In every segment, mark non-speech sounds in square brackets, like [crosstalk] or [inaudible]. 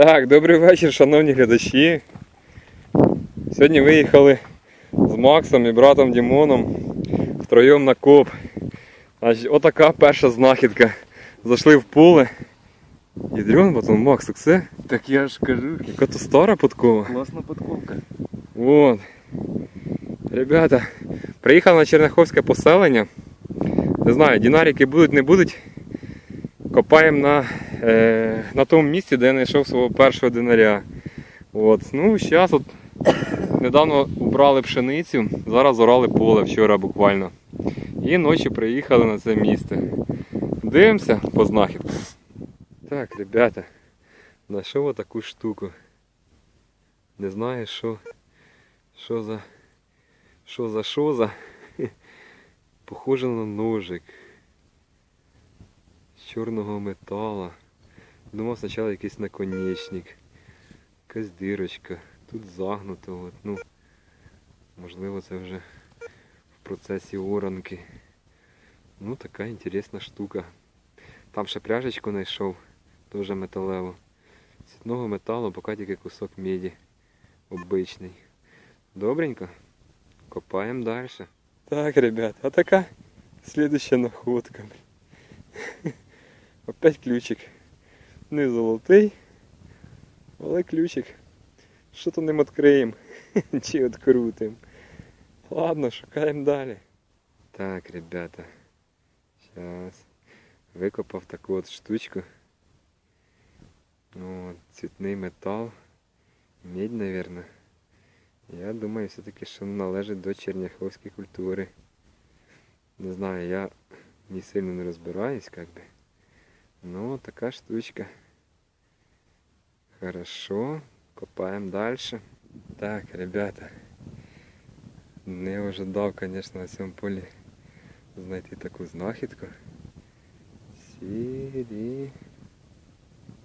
Так, добрий вечір, шановні глядачі. Сьогодні виїхали з Максом і братом Дімоном втроєм на коп. Значить, отака перша знахідка. Зайшли в поле. Ядрен, потім Макс, так це? Так я ж кажу, Яка то стара подкова. класна подковка. Вот. Ребята, приїхав на Черняховське поселення. Не знаю, динарики будуть, не будуть. Копаємо на, е, на тому місці, де я знайшов свого першого динаря. От. Ну, зараз от недавно убрали пшеницю, зараз орали поле вчора буквально. І ночі приїхали на це місце. Дивимося по знахідку. Так, ребята, знайшов отаку штуку. Не знаю, що. Що за. Що за що за. Похоже на ножик. З чорного метала. Думав спочатку якийсь наконечник. Якась дирочка. Тут загнуто. От. Ну, можливо це вже в процесі оранки. Ну така інтересна штука. Там ще пряжечку знайшов, теж металеву. Цвітного металу, поки тільки кусок меді. Обичний. Добренько. Копаем дальше. Так, ребят, а така следующая находка. [laughs] Опять ключик. Не золотий, але ключик. Що то ним відкриємо? [laughs] Чи відкрутимо? Ладно, шукаємо далі. Так, ребята. Сейчас. Викопав таку от штучку. О, цвітний метал. Медь, наверное. Я думаю, все-таки, що належить до черняховської культури. Не знаю, я не сильно не розбираюсь, как бы. Ну, така штучка. Хорошо, копаем дальше. Так, ребята. Не ожидав, конечно, на цьому полі знайти таку знахідку. Сірі...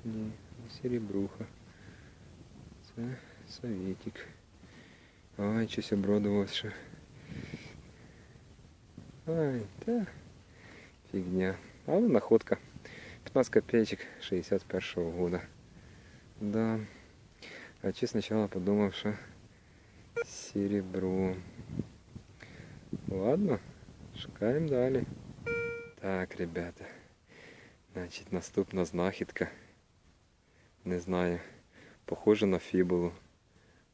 Ні, не серебруха. Це советик. Ай, щось обродувалось ще. Ай, та фігня. Але находка. 15 копеечек 61 года. Да. А чи сначала подумав, що серебро. Ладно, шукаємо далі. Так, ребята. Значить, наступна знахідка. Не знаю. Похоже на фібулу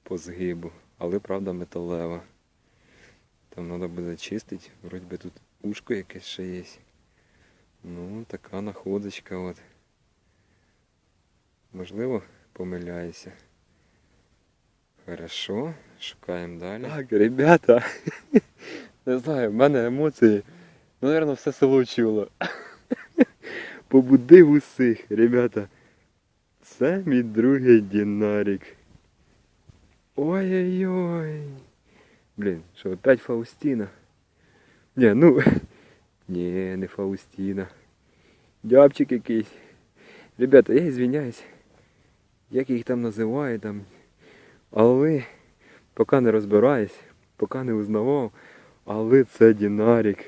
по згибу, але правда металева. Там треба буде чистити, вроді би тут ушко якесь ще є. Ну, така находочка от. Можливо, помиляюся. Хорошо, шукаємо далі. Так, ребята. Не знаю, в мене емоції. Ну, Наверно, все село чуло. Побудив усіх, ребята. Це мій другий динарик. Ой-ой-ой. Блін, що опять Фаустіна? Ні, ну. Ні, не Фаустіна. Дябчик якийсь. Ребята, я извиняюсь. Як їх там називають там. Але поки не розбираюсь, поки не узнавав, але це динарик.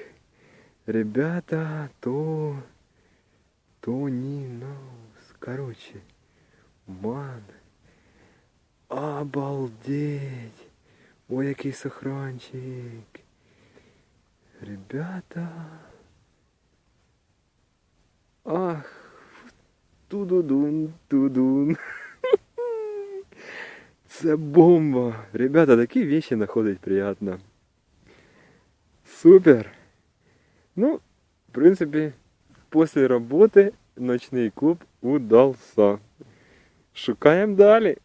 Ребята, то. То ні, ну. Короче. Ман. Обалдеть! Ой, який сохранчик. Ребята. Ах, тудудун, тудун. Це бомба. Ребята, такі вещи знаходить приятно. Супер. Ну, в принципі, після роботи ночний клуб удався. Шукаємо далі.